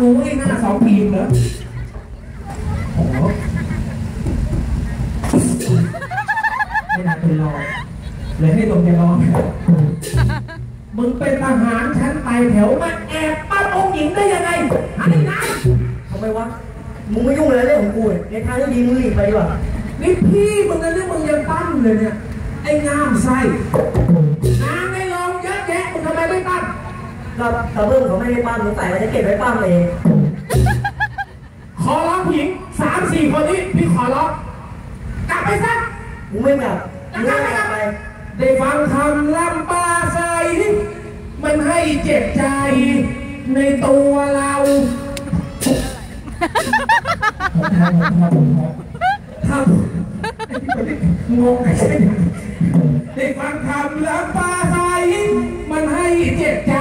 นี่มึงด่ากูไอ้หน้าสองทีมเหรอโอ้โหไม่น่าเป็นรอเลยให้ลงจะรอมึงเป็นทหารชั้นไปแถวมาแอบปั้มองค์หญิงได้ยังไงอันนี้นะทำไมวะ มึงไม่ยุ่งอะไรเรื่องของกูเนี่ยในทางที่ดีมึงหลีกไปดีกว่านี่พี่มึงนะเนี่ยมึงยังปั้มเลยเนี่ย ไอ้งามไส้นางไม่ลองเยอะแยะมึงทำไมไม่ปั้ม ก็กระเบื้องเขาไม่ได้ปั้มหนูใส่ไว้จะเก็บไว้ปั้มเองขอร้องผู้หญิงสามสี่คนนี้พี่ขอร้องกลับไปซะกูไม่กลับกูไม่กลับไปได้ฟังคำล่ำปลาใสมันให้เจ็บใจในตัวเราทำงงไอ้เช่นได้ฟังคำล่ำปลาใสมันให้เจ็บใจ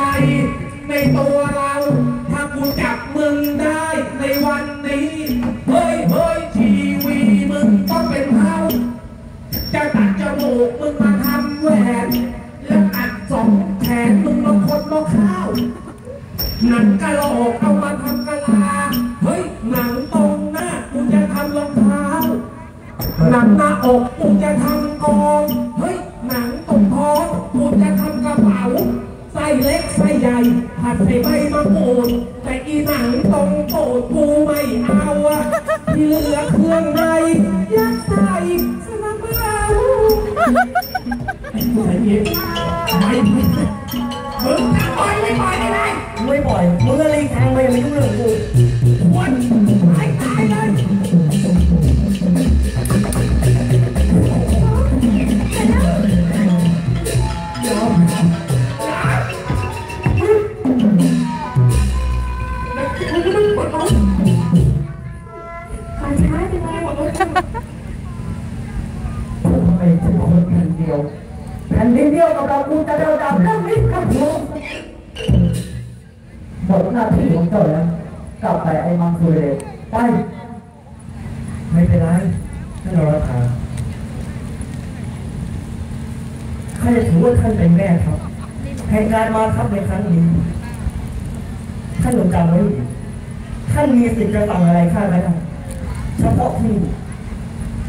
ในตัวเรา ถ้ากูจับมึงได้ในวันนี้ เฮ้ยเฮ้ยทีวีมึงต้องเป็นเท่าจะตัดจมูกมึงมาทำแหวนแล้วตัดสองแขนมึงมาคนมาข้าว หนังกะโหลกเอามาทำกะลา เฮ้ยหนังตรงหน้ากูจะทำรองเท้า หนังหน้าอกกูจะทำกอง เฮ้ยหนังตรงท้องกูจะทำกระเป๋า ไส้เล็กไส้ใหญ่ผัดใส่ใบมะกรูดแต่อีหนังตรงโปดกูไม่เอาอะที่เหลือเครื่องในยัดใส่ กูจะเดาดำเรื่องนี้กับกูหมดหน้าที่ของเจ้าแล้วกลับไปไอ้มังคุเรไป ไม่เป็นไรท่านรอทาข้าจะถือว่าท่านเป็นแม่ครับแห่งการมาทัพในครั้งนี้ท่านจงจำไว้ดีท่านมีสิทธิ์จะสั่งอะไรข้าก็ได้เฉพาะที่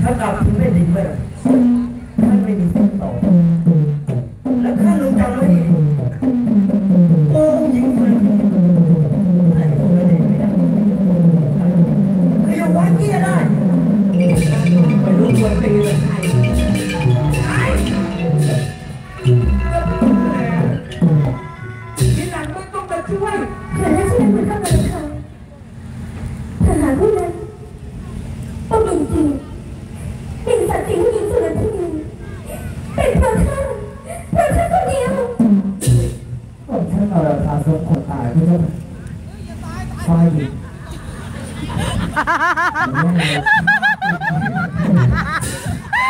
ถ้ากลับถึงแผ่นดินเมื่อไหร่ สมคนตายพี่เจ้าไฟหญิง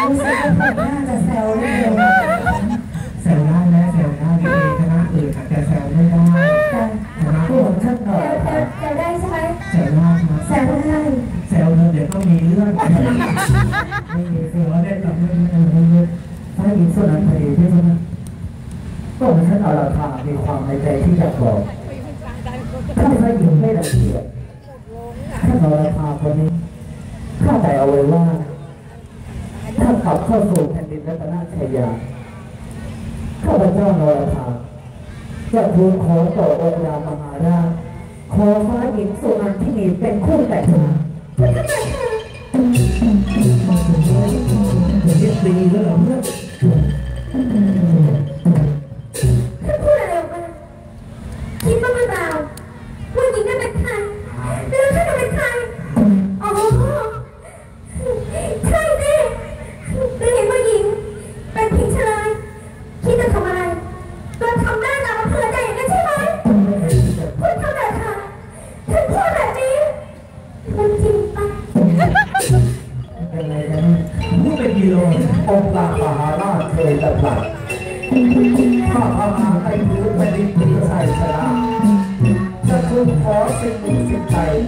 รู้สึกว่าน่าจะแซวได้เลยแซวได้นะแซวได้ไม่มีคณะอื่นอาจจะแซวไม่ได้คณะผู้ผมท่านหน่อยแต่แต่แต่ได้ใช่ไหมแซวได้แซวได้แซวเดี๋ยวก็มีเรื่อง ไม่มีเสือได้กับเรื่องนี้ไฟหญิงส่วนนั้นพอดีพี่เจ้าก็ผมท่านเอาราคามีความในใจที่จะบอกถ้าไฟหญิงไม่ละเอียดท่านเอาราคาคนนี้ข้าใจ เอาไว้ว่า ถ้ากลับเข้าสู่แผ่นดินรัตนชัยยาข้าพเจ้านรธาจะทูลขอต่อองค์รามมหาราชขอฟ้าหญิงสุนันที่มีเป็นคู่แต่งงานเรียกตีแล้วเหรอเพื่อน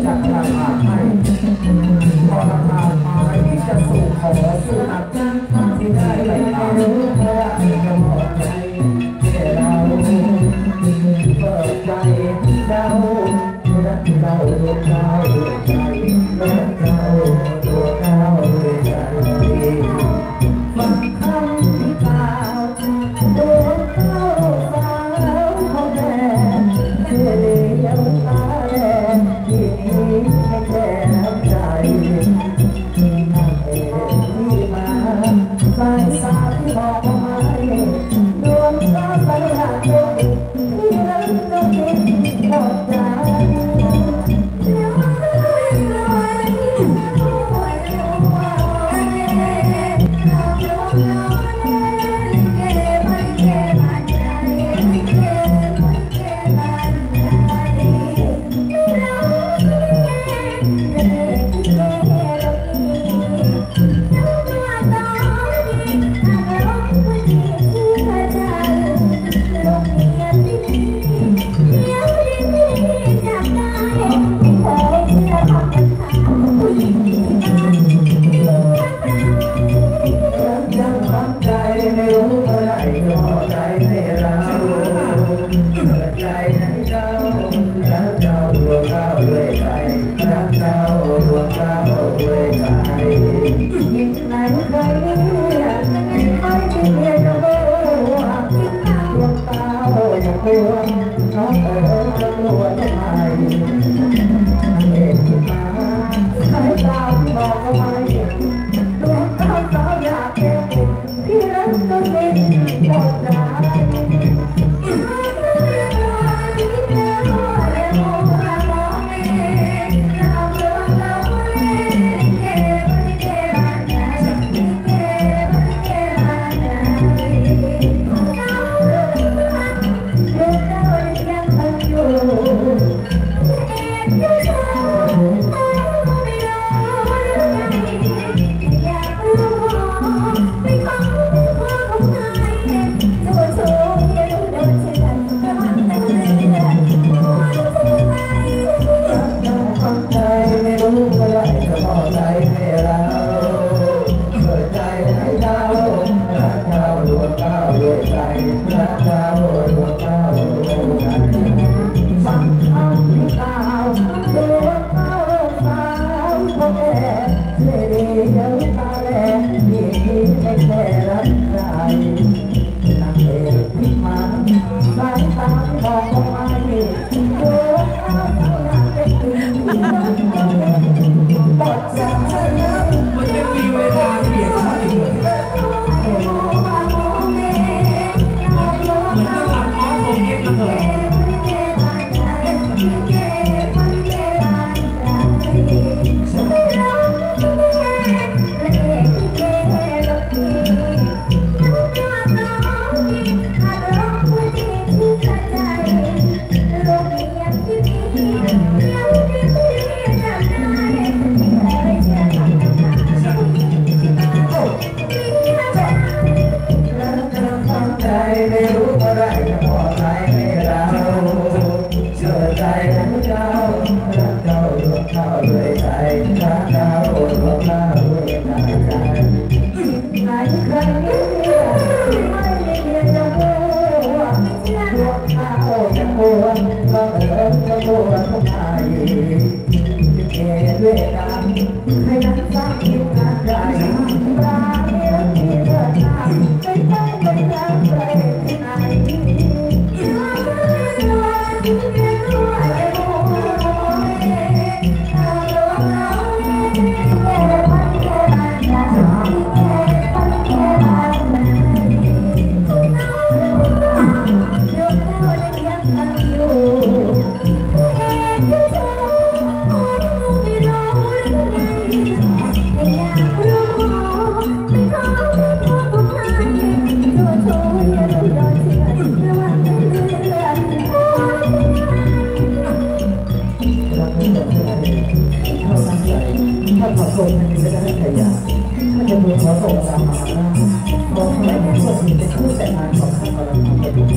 จากราคาให้ Yeah. ที่แบบที่นั่นถ้าสนใจถ้าผสดมันก็จะได้ขยะถ้าจะดูขอส่งตามมาหน้าขอให้พวกคุจะพูดแต่งานของข้าพเจ้